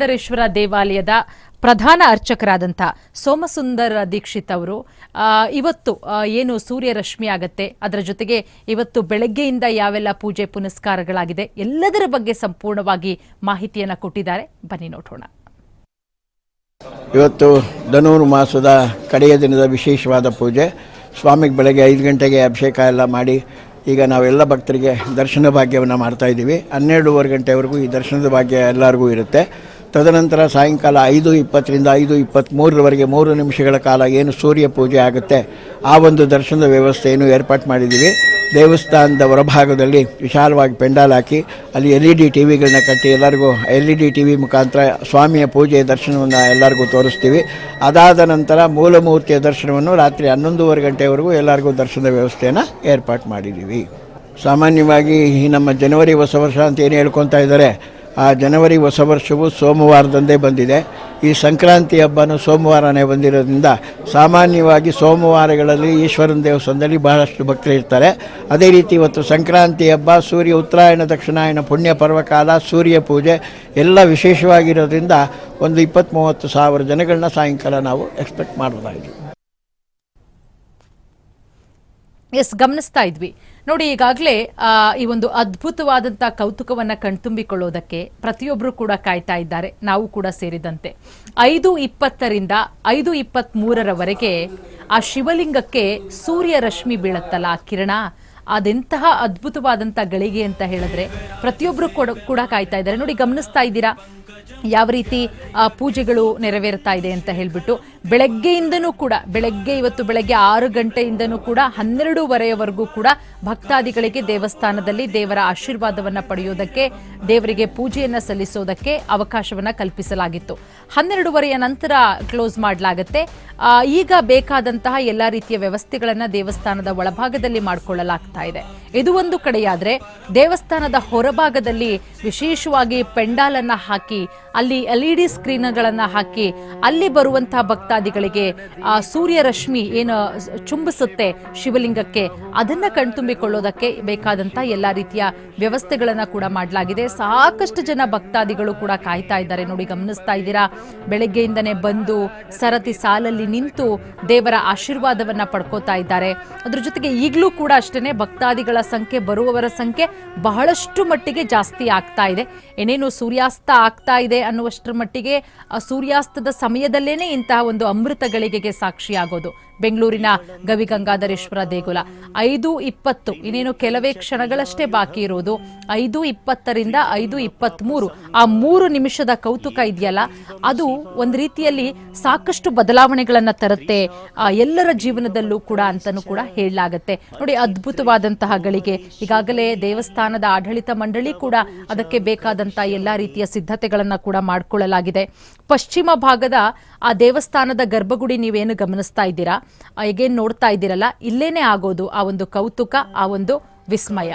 ಸಿದ್ದೇಶ್ವರ ದೇವಾಲಯದ ಪ್ರಧಾನ ಅರ್ಚಕರಾದಂಥ ಸೋಮಸುಂದರ ದೀಕ್ಷಿತ್ ಅವರು ಇವತ್ತು ಏನು ಸೂರ್ಯ ರಶ್ಮಿ ಆಗತ್ತೆ, ಅದರ ಜೊತೆಗೆ ಇವತ್ತು ಬೆಳಗ್ಗೆಯಿಂದ ಯಾವೆಲ್ಲ ಪೂಜೆ ಪುನಸ್ಕಾರಗಳಾಗಿದೆ, ಎಲ್ಲದರ ಬಗ್ಗೆ ಸಂಪೂರ್ಣವಾಗಿ ಮಾಹಿತಿಯನ್ನು ಕೊಟ್ಟಿದ್ದಾರೆ. ಬನ್ನಿ ನೋಡೋಣ. ಇವತ್ತು ಧನೂರು ಮಾಸದ ಕಡೆಯ ದಿನದ ವಿಶೇಷವಾದ ಪೂಜೆ. ಸ್ವಾಮಿಗೆ ಬೆಳಗ್ಗೆ ಐದು ಗಂಟೆಗೆ ಅಭಿಷೇಕ ಎಲ್ಲ ಮಾಡಿ, ಈಗ ನಾವೆಲ್ಲ ಭಕ್ತರಿಗೆ ದರ್ಶನ ಭಾಗ್ಯವನ್ನು ಮಾಡ್ತಾ ಇದ್ದೀವಿ. ಹನ್ನೆರಡೂವರೆ ಗಂಟೆವರೆಗೂ ಈ ದರ್ಶನದ ಭಾಗ್ಯ ಎಲ್ಲರಿಗೂ ಇರುತ್ತೆ. ತದನಂತರ ಸಾಯಂಕಾಲ ಐದು ಇಪ್ಪತ್ತರಿಂದ ಐದು ಇಪ್ಪತ್ತ್ಮೂರರವರೆಗೆ ಮೂರು ನಿಮಿಷಗಳ ಕಾಲ ಏನು ಸೂರ್ಯ ಪೂಜೆ ಆಗುತ್ತೆ, ಆ ಒಂದು ದರ್ಶನದ ವ್ಯವಸ್ಥೆಯನ್ನು ಏರ್ಪಾಟ್ ಮಾಡಿದ್ದೀವಿ. ದೇವಸ್ಥಾನದ ಹೊರಭಾಗದಲ್ಲಿ ವಿಶಾಲವಾಗಿ ಪೆಂಡಾಲ್ ಹಾಕಿ, ಅಲ್ಲಿ ಎಲ್ ಇ ಡಿ ಟಿ ವಿಗಳನ್ನ ಕಟ್ಟಿ ಎಲ್ಲರಿಗೂ L E D T V ಮುಖಾಂತರ ಸ್ವಾಮಿಯ ಪೂಜೆಯ ದರ್ಶನವನ್ನು ಎಲ್ಲರಿಗೂ ತೋರಿಸ್ತೀವಿ. ಅದಾದ ನಂತರ ಮೂಲಮೂರ್ತಿಯ ದರ್ಶನವನ್ನು ರಾತ್ರಿ ಹನ್ನೊಂದೂವರೆ ಗಂಟೆವರೆಗೂ ಎಲ್ಲರಿಗೂ ದರ್ಶನದ ವ್ಯವಸ್ಥೆಯನ್ನು ಏರ್ಪಾಟ್ ಮಾಡಿದ್ದೀವಿ. ಸಾಮಾನ್ಯವಾಗಿ ಈ ನಮ್ಮ ಜನವರಿ ಹೊಸ ವರ್ಷ ಅಂತ ಏನು ಹೇಳ್ಕೊತಾ ಇದ್ದಾರೆ ಆ ಜನವರಿ ಹೊಸ ವರ್ಷವು ಸೋಮವಾರದಂದೇ ಬಂದಿದೆ. ಈ ಸಂಕ್ರಾಂತಿ ಹಬ್ಬನೂ ಸೋಮವಾರನೇ ಬಂದಿರೋದ್ರಿಂದ ಸಾಮಾನ್ಯವಾಗಿ ಸೋಮವಾರಗಳಲ್ಲಿ ಈಶ್ವರನ ದೇವಸ್ಥಾನದಲ್ಲಿ ಬಹಳಷ್ಟು ಭಕ್ತರು ಇರ್ತಾರೆ. ಅದೇ ರೀತಿ ಇವತ್ತು ಸಂಕ್ರಾಂತಿ ಹಬ್ಬ, ಸೂರ್ಯ ಉತ್ತರಾಯಣ, ದಕ್ಷಿಣಾಯಣ, ಪುಣ್ಯ ಪರ್ವಕಾಲ, ಸೂರ್ಯ ಪೂಜೆ ಎಲ್ಲ ವಿಶೇಷವಾಗಿರೋದ್ರಿಂದ ಒಂದು ಇಪ್ಪತ್ತ್ ಮೂವತ್ತು ಸಾವಿರ ಜನಗಳನ್ನ ಸಾಯಂಕಾಲ ನಾವು ಎಕ್ಸ್ಪೆಕ್ಟ್ ಮಾಡಬಹುದಾಗಿದೆ ಎಸ್ ಗಮನಿಸ್ತಾ ಇದ್ವಿ. ನೋಡಿ, ಈಗಾಗಲೇ ಈ ಒಂದು ಅದ್ಭುತವಾದಂಥ ಕೌತುಕವನ್ನ ಕಣ್ತುಂಬಿಕೊಳ್ಳೋದಕ್ಕೆ ಪ್ರತಿಯೊಬ್ಬರು ಕೂಡ ಕಾಯ್ತಾ ಇದ್ದಾರೆ. ನಾವು ಕೂಡ ಸೇರಿದಂತೆ. ಐದು ಇಪ್ಪತ್ತರಿಂದ ಐದು ಇಪ್ಪತ್ತ್ ಮೂರರವರೆಗೆ ಆ ಶಿವಲಿಂಗಕ್ಕೆ ಸೂರ್ಯ ರಶ್ಮಿ ಬೀಳತ್ತಲ್ಲ ಆ ಕಿರಣ? ಅದೆಂತಹ ಅದ್ಭುತವಾದಂಥ ಗಳಿಗೆ ಅಂತ ಹೇಳಿದ್ರೆ ಪ್ರತಿಯೊಬ್ಬರು ಕೂಡ ಕಾಯ್ತಾ ಇದ್ದಾರೆ. ನೋಡಿ, ಗಮನಿಸ್ತಾ ಇದ್ದೀರಾ? ಯಾವ ರೀತಿ ಪೂಜೆಗಳು ನೆರವೇರ್ತಾ ಇದೆ ಅಂತ ಹೇಳ್ಬಿಟ್ಟು ಬೆಳಗ್ಗೆಯಿಂದನೂ ಕೂಡ, ಬೆಳಗ್ಗೆ ಇವತ್ತು ಬೆಳಗ್ಗೆ ಆರು ಗಂಟೆಯಿಂದನೂ ಕೂಡ ಹನ್ನೆರಡೂವರೆಯವರೆಗೂ ಕೂಡ ಭಕ್ತಾದಿಗಳಿಗೆ ದೇವಸ್ಥಾನದಲ್ಲಿ ದೇವರ ಆಶೀರ್ವಾದವನ್ನು ಪಡೆಯೋದಕ್ಕೆ, ದೇವರಿಗೆ ಪೂಜೆಯನ್ನು ಸಲ್ಲಿಸೋದಕ್ಕೆ ಅವಕಾಶವನ್ನು ಕಲ್ಪಿಸಲಾಗಿತ್ತು. ಹನ್ನೆರಡೂವರೆಯ ನಂತರ ಕ್ಲೋಸ್ ಮಾಡಲಾಗುತ್ತೆ. ಈಗ ಬೇಕಾದಂತಹ ಎಲ್ಲ ರೀತಿಯ ವ್ಯವಸ್ಥೆಗಳನ್ನು ದೇವಸ್ಥಾನದ ಒಳಭಾಗದಲ್ಲಿ ಮಾಡಿಕೊಳ್ಳಲಾಗ್ತಾ ಇದೆ. ಇದು ಒಂದು ಕಡೆಯಾದರೆ, ದೇವಸ್ಥಾನದ ಹೊರಭಾಗದಲ್ಲಿ ವಿಶೇಷವಾಗಿ ಪೆಂಡಾಲನ್ನು ಹಾಕಿ, ಅಲ್ಲಿ ಎಲ್ ಇ ಡಿ ಸ್ಕ್ರೀನ್ಗಳನ್ನ ಹಾಕಿ, ಅಲ್ಲಿ ಬರುವಂತಹ ಭಕ್ತಾದಿಗಳಿಗೆ ಆ ಸೂರ್ಯ ರಶ್ಮಿ ಏನು ಚುಂಬಿಸುತ್ತೆ ಶಿವಲಿಂಗಕ್ಕೆ, ಅದನ್ನ ಕಣ್ತುಂಬಿಕೊಳ್ಳೋದಕ್ಕೆ ಬೇಕಾದಂತ ಎಲ್ಲಾ ರೀತಿಯ ವ್ಯವಸ್ಥೆಗಳನ್ನ ಕೂಡ ಮಾಡಲಾಗಿದೆ. ಸಾಕಷ್ಟು ಜನ ಭಕ್ತಾದಿಗಳು ಕೂಡ ಕಾಯ್ತಾ ಇದ್ದಾರೆ. ನೋಡಿ, ಗಮನಿಸ್ತಾ ಇದ್ದೀರಾ? ಬೆಳಗ್ಗೆಯಿಂದನೇ ಬಂದು ಸರತಿ ಸಾಲಲ್ಲಿ ನಿಂತು ದೇವರ ಆಶೀರ್ವಾದವನ್ನ ಪಡ್ಕೋತಾ ಇದ್ದಾರೆ. ಅದ್ರ ಜೊತೆಗೆ ಈಗಲೂ ಕೂಡ ಅಷ್ಟೇ ಭಕ್ತಾದಿಗಳ ಸಂಖ್ಯೆ ಬರುವವರ ಸಂಖ್ಯೆ ಬಹಳಷ್ಟು ಮಟ್ಟಿಗೆ ಜಾಸ್ತಿ ಆಗ್ತಾ ಇದೆ. ಏನೇನು ಸೂರ್ಯಾಸ್ತ ಆಗ್ತಾ ಇದೆ ಅನ್ನುವಷ್ಟರ ಮಟ್ಟಿಗೆ ಸೂರ್ಯಾಸ್ತದ ಸಮಯದಲ್ಲೇನೆ ಇಂತಹ ಒಂದು ಅಮೃತ ಗಳಿಗೆಗೆ ಸಾಕ್ಷಿಯಾಗೋದು. ಬೆಂಗಳೂರಿನ ಗವಿಗಂಗಾಧರೇಶ್ವರ ದೇಗುಲ. ಐದು ಇಪ್ಪತ್ತು, ಇನ್ನೇನು ಕೆಲವೇ ಕ್ಷಣಗಳಷ್ಟೇ ಬಾಕಿ ಇರೋದು. ಐದು ಇಪ್ಪತ್ತರಿಂದ ಐದು ಇಪ್ಪತ್ತ್ಮೂರು ಆ ಮೂರು ನಿಮಿಷದ ಕೌತುಕ ಇದೆಯಲ್ಲ? ಅದು ಒಂದು ರೀತಿಯಲ್ಲಿ ಸಾಕಷ್ಟು ಬದಲಾವಣೆಗಳನ್ನು ತರುತ್ತೆ ಎಲ್ಲರ ಜೀವನದಲ್ಲೂ ಕೂಡ ಅಂತಲೂ ಕೂಡ ಹೇಳಲಾಗತ್ತೆ. ನೋಡಿ, ಅದ್ಭುತವಾದಂತಹ ಗಳಿಗೆ, ಈಗಾಗಲೇ ದೇವಸ್ಥಾನದ ಆಡಳಿತ ಮಂಡಳಿ ಕೂಡ ಅದಕ್ಕೆ ಬೇಕಾದಂತಹ ಎಲ್ಲಾ ರೀತಿಯ ಸಿದ್ಧತೆಗಳನ್ನು ಕೂಡ ಮಾಡಿಕೊಳ್ಳಲಾಗಿದೆ. ಪಶ್ಚಿಮ ಭಾಗದ ಆ ದೇವಸ್ಥಾನದ ಗರ್ಭಗುಡಿ ನೀವೇನು ಗಮನಿಸ್ತಾ ಇದ್ದೀರಾ? ಈಗೇನು ನೋಡ್ತಾ ಇದ್ದೀರಲ್ಲ ಇಲ್ಲೇನೆ ಆಗೋದು ಆ ಒಂದು ಕೌತುಕ ಆ ಒಂದು ವಿಸ್ಮಯ.